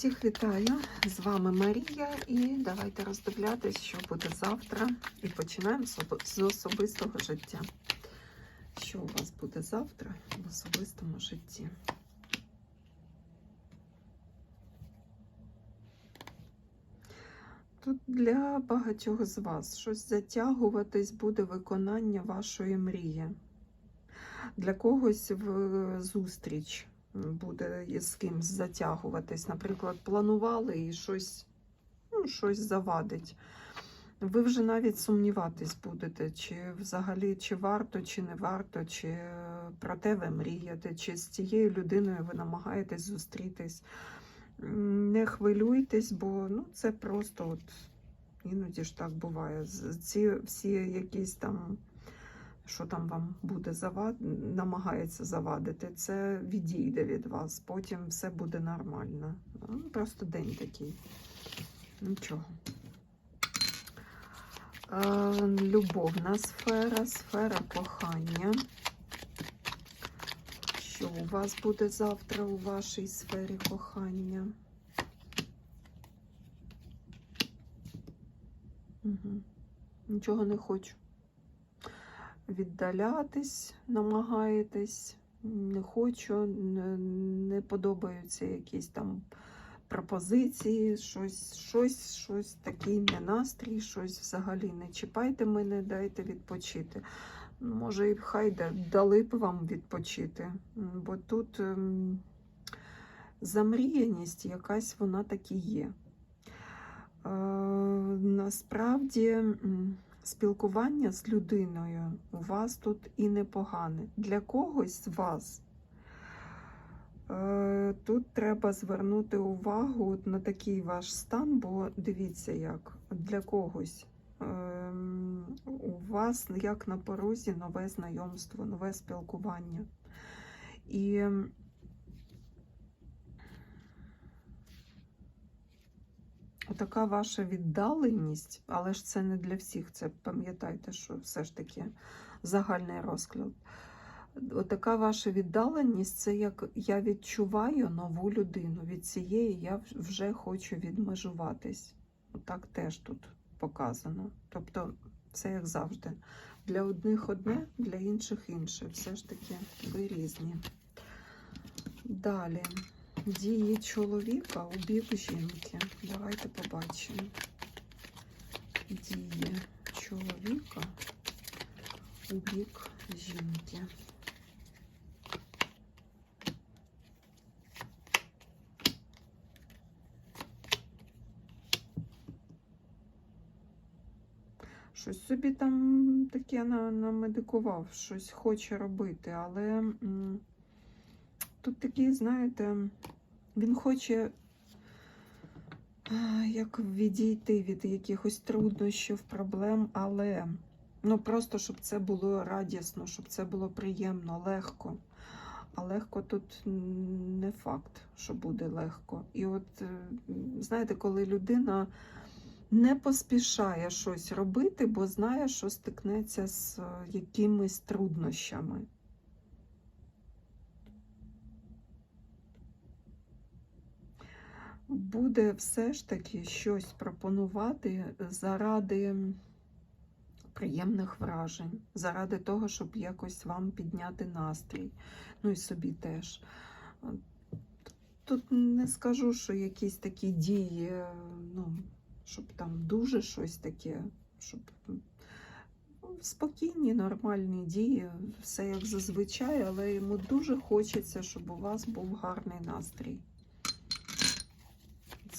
Всіх вітаю! З вами Марія, і давайте роздивлятись, що буде завтра. І починаємо з особистого життя. Що у вас буде завтра в особистому житті? Тут для багатьох з вас щось затягуватись буде виконання вашої мрії. Для когось в зустріч буде з кимсь затягуватись. Наприклад, планували і щось, ну, щось завадить. Ви вже навіть сумніватись будете, чи взагалі чи варто, чи не варто, чи про те ви мрієте, чи з цією людиною ви намагаєтесь зустрітись. Не хвилюйтесь, бо ну, це просто от іноді ж так буває. Ці всі якісь там що там вам буде завад... намагається завадити, це відійде від вас, потім все буде нормально. Просто день такий. Нічого. Любовна сфера, сфера кохання. Що у вас буде завтра у вашій сфері кохання? Угу. Нічого не хочу віддалятись, намагаєтесь, не хочу, не, подобаються якісь там пропозиції, щось, щось, щось такий не настрій, щось взагалі не чіпайте мене, дайте відпочити. Може, і хай дали б вам відпочити, бо тут ем, замріяність якась вона таки є. Е, насправді. Спілкування з людиною у вас тут і непогане. Для когось з вас е, тут треба звернути увагу на такий ваш стан, бо дивіться, як для когось ем, у вас як на порозі нове знайомство, нове спілкування. І Отака ваша віддаленість, але ж це не для всіх. Це пам'ятайте, що все ж таки загальний розклад. Отака ваша віддаленість це як я відчуваю нову людину. Від цієї я вже хочу відмежуватись. Отак теж тут показано. Тобто, це як завжди. Для одних одне, для інших інше. Все ж таки ви різні. Далі. Дії чоловіка у бік жінки. Давайте побачимо. Дії чоловіка у бік жінки. Щось собі там таке на- намедикував, щось хоче робити, але м, тут такий, знаєте, він хоче як відійти від якихось труднощів, проблем, але ну просто щоб це було радісно, щоб це було приємно, легко. А легко тут не факт, що буде легко. І от, е, знаєте, коли людина не поспішає щось робити, бо знає, що стикнеться з е, якимись труднощами. Буде все ж таки щось пропонувати заради приємних вражень, заради того, щоб якось вам підняти настрій. Ну і собі теж. Тут не скажу, що якісь такі дії, ну, щоб там дуже щось таке, щоб спокійні, нормальні дії, все як зазвичай, але йому дуже хочеться, щоб у вас був гарний настрій.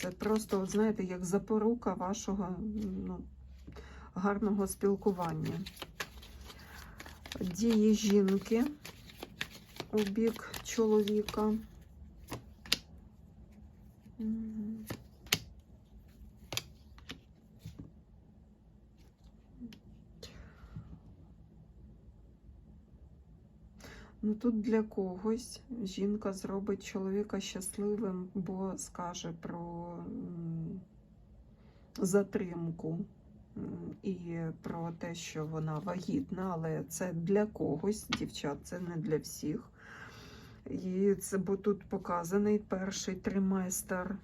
Це просто, знаєте, як запорука вашого ну, гарного спілкування. Дії жінки у бік чоловіка. Ну тут для когось жінка зробить чоловіка щасливим, бо скаже про затримку і про те, що вона вагітна, але це для когось, дівчат, це не для всіх. І це бо тут показаний перший триместр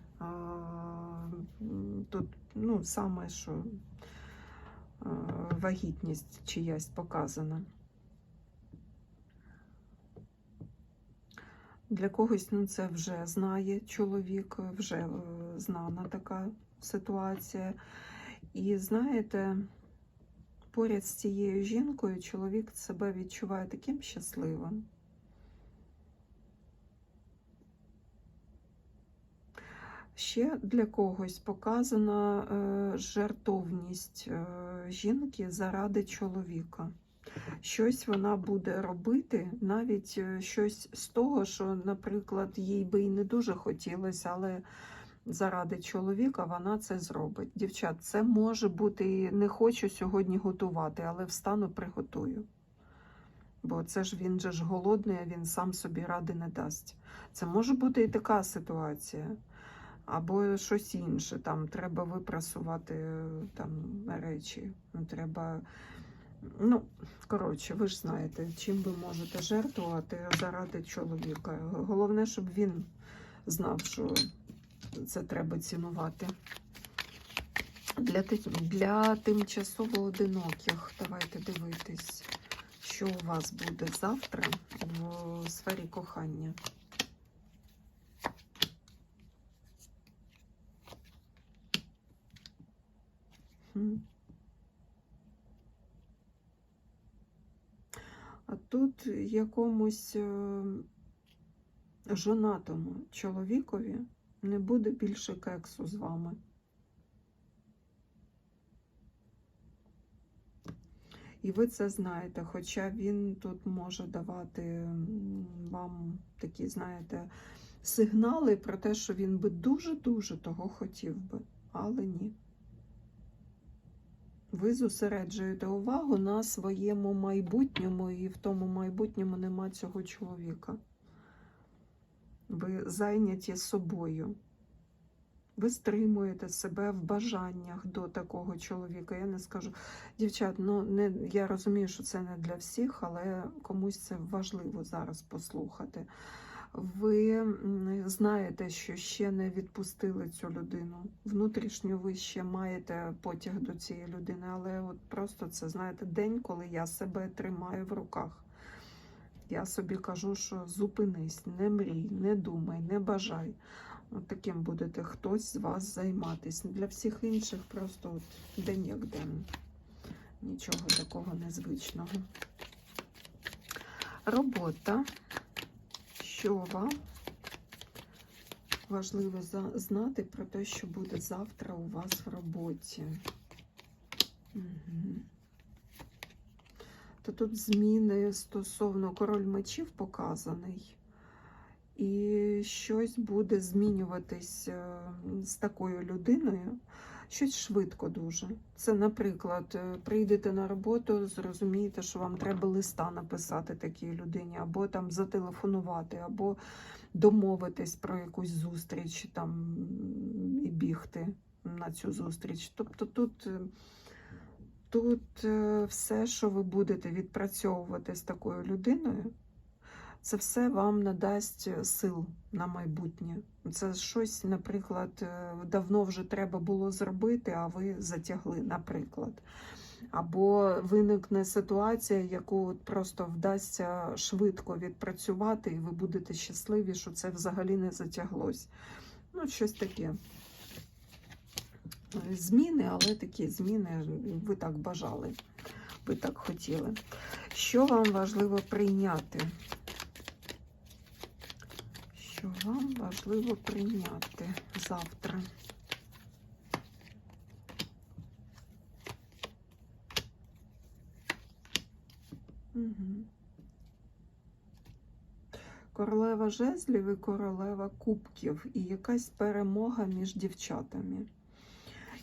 тут, ну, саме що вагітність чиясь показана. Для когось ну, це вже знає чоловік, вже е, знана така ситуація. І знаєте, поряд з цією жінкою чоловік себе відчуває таким щасливим. Ще для когось показана е, жертовність е, жінки заради чоловіка. Щось вона буде робити, навіть е, щось з того, що, наприклад, їй би і не дуже хотілося, але заради чоловіка вона це зробить. Дівчат, це може бути і не хочу сьогодні готувати, але встану приготую. Бо це ж він же ж голодний, а він сам собі ради не дасть. Це може бути і така ситуація. Або щось інше, там треба випрасувати е, там речі. Ну, Треба, ну, коротше, ви ж знаєте, чим ви можете жертвувати заради чоловіка. Головне, щоб він знав, що це треба цінувати. Для, для тимчасово одиноких давайте дивитись, що у вас буде завтра в сфері кохання. Хм. А тут якомусь е, жонатому чоловікові не буде більше кексу з вами. І ви це знаєте, хоча він тут може давати вам такі, знаєте, сигнали про те, що він би дуже-дуже того хотів би, але ні. Ви зосереджуєте увагу на своєму майбутньому, і в тому майбутньому нема цього чоловіка. Ви зайняті собою. Ви стримуєте себе в бажаннях до такого чоловіка. Я не скажу, дівчат, ну не я розумію, що це не для всіх, але комусь це важливо зараз послухати. Ви знаєте, що ще не відпустили цю людину. Внутрішньо ви ще маєте потяг до цієї людини, але от просто це знаєте день, коли я себе тримаю в руках. Я собі кажу, що зупинись, не мрій, не думай, не бажай. От таким будете хтось з вас займатися. Для всіх інших просто от день як день. Нічого такого незвичного. Робота. Що вам важливо знати про те, що буде завтра у вас в роботі? Угу. То тут зміни стосовно король мечів показаний. І щось буде змінюватись е, з такою людиною. Щось швидко дуже. Це, наприклад, е, прийдете на роботу, зрозумієте, що вам треба листа написати такій людині, або там зателефонувати, або домовитись про якусь зустріч там і бігти на цю зустріч. Тобто тут, е, тут е, все, що ви будете відпрацьовувати з такою людиною, це все вам надасть е, сил на майбутнє. Це щось, наприклад, е, давно вже треба було зробити, а ви затягли, наприклад. Або виникне ситуація, яку просто вдасться швидко відпрацювати, і ви будете щасливі, що це взагалі не затяглось. Ну, щось таке. Зміни, але такі зміни ви так бажали, ви так хотіли. Що вам важливо прийняти? Що вам важливо прийняти завтра? Угу. Королева жезлів і королева кубків, і якась перемога між дівчатами.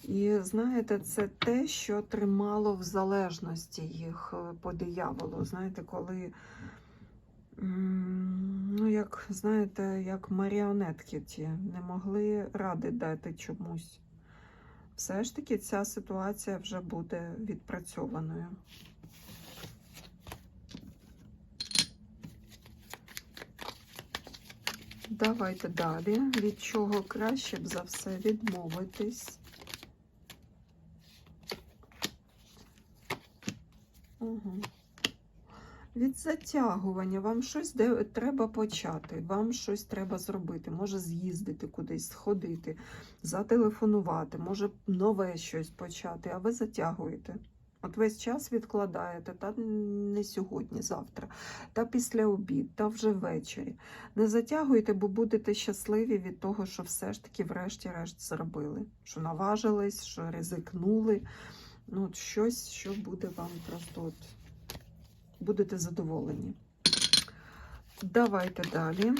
І знаєте, це те, що тримало в залежності їх е, по дияволу. Знаєте, коли, Ну, як, знаєте, як маріонетки ті не могли ради дати чомусь. Все ж таки ця ситуація вже буде відпрацьованою. Давайте далі. Від чого краще б за все відмовитись. Угу. Від затягування вам щось де треба почати, вам щось треба зробити. Може з'їздити кудись, сходити, зателефонувати, може нове щось почати, а ви затягуєте. От весь час відкладаєте, та не сьогодні, завтра, та після обід, та вже ввечері. Не затягуйте, бо будете щасливі від того, що все ж таки, врешті-решт, зробили. Що наважились, що ризикнули. Ну, от щось, що буде вам просто от будете задоволені. Давайте далі.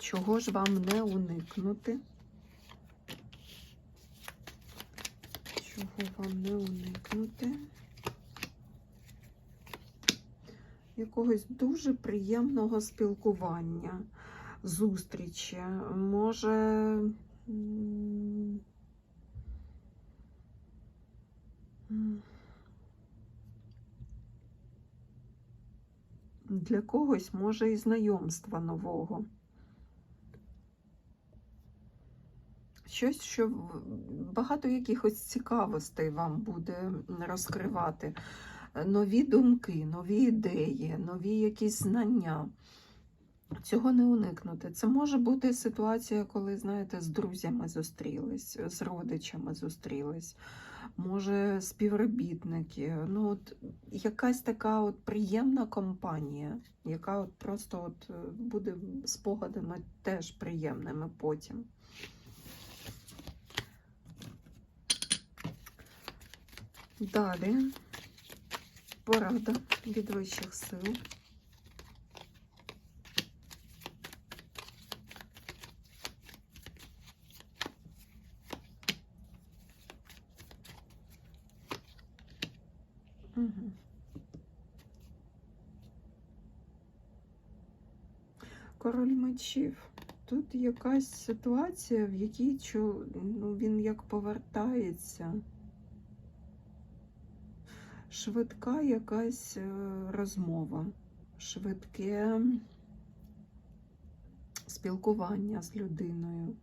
Чого ж вам не уникнути? Чого вам не уникнути? Якогось дуже приємного спілкування, зустрічі. Може. м, Для когось може і знайомства нового. Щось, що багато якихось цікавостей вам буде розкривати. Нові думки, нові ідеї, нові якісь знання. Цього не уникнути. Це може бути ситуація, коли, знаєте, з друзями зустрілись, з родичами зустрілись, може, співробітники. Ну, от якась така от приємна компанія, яка от просто от е, буде спогадами теж приємними потім. Далі порада від вищих сил. Угу. Мечів. Тут якась ситуація, в якій ну, він як повертається. Швидка якась е, розмова, швидке спілкування з людиною.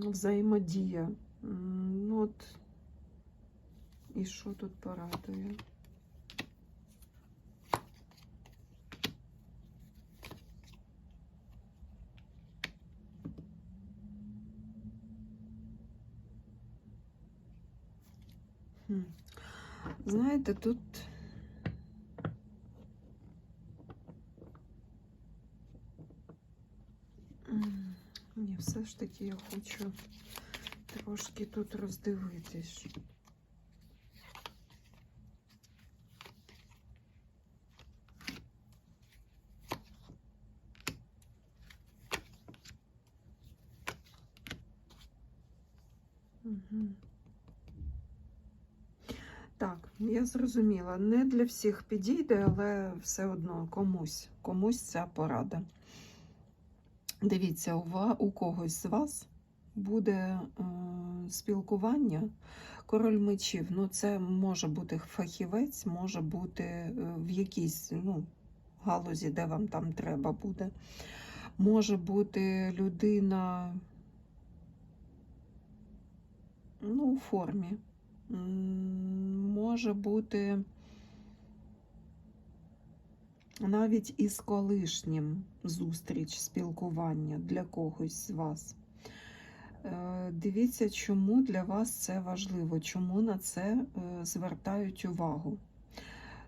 Взаємодія. Ну, от, і що тут порадує? Знаєте, тут ні, все ж таки я хочу трошки тут роздивитись. Угу. Так, я зрозуміла. Не для всіх підійде, але все одно комусь, комусь ця порада. Дивіться, у, когось з вас буде е, спілкування. Король мечів, ну це може бути фахівець, може бути е, в якійсь ну, галузі, де вам там треба буде. Може бути людина ну, у формі. Може бути навіть із колишнім зустріч, спілкування для когось з вас. Е, Дивіться, чому для вас це важливо, чому на це е, звертають увагу.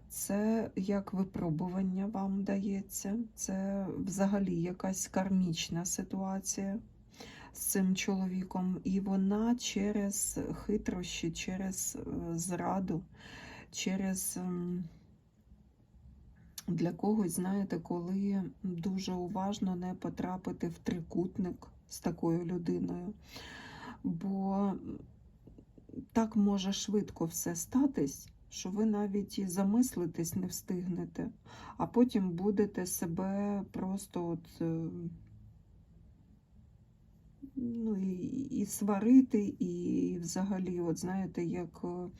Це як випробування вам дається, це взагалі якась кармічна ситуація з цим чоловіком, і вона через хитрощі, через е, зраду, через ем, для когось, знаєте, коли дуже уважно не потрапити в трикутник з такою людиною. Бо так може швидко все статись, що ви навіть і замислитись не встигнете, а потім будете себе просто от. Ну, і, і сварити, і взагалі, от знаєте, як е,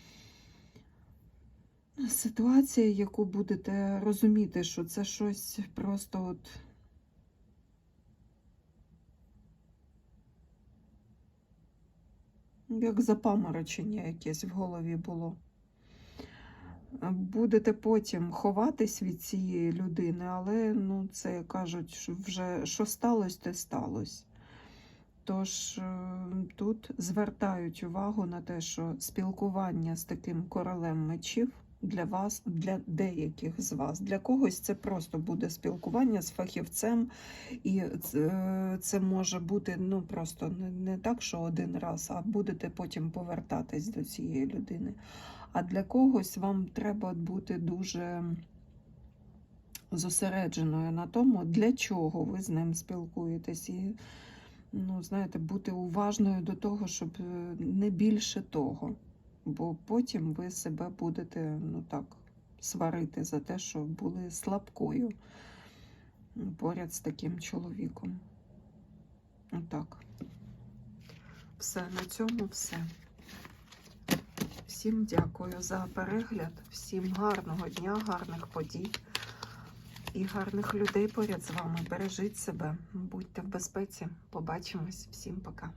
ситуація, яку будете розуміти, що це щось просто от. Як запаморочення якесь в голові було. Будете потім ховатись від цієї людини, але ну, це кажуть, що вже що сталося, те сталося. Тож е, тут звертають увагу на те, що спілкування з таким королем мечів для вас, для деяких з вас, для когось це просто буде спілкування з фахівцем, і це, це може бути ну просто не так, що один раз, а будете потім повертатись до цієї людини. А для когось вам треба бути дуже зосередженою на тому, для чого ви з ним спілкуєтесь. І, ну, знаєте, бути уважною до того, щоб е, не більше того. Бо потім ви себе будете ну так, сварити за те, що були слабкою поряд з таким чоловіком. Отак. Все, на цьому все. Всім дякую за перегляд, всім гарного дня, гарних подій і гарних людей поряд з вами. Бережіть себе, будьте в безпеці. Побачимось. Всім пока.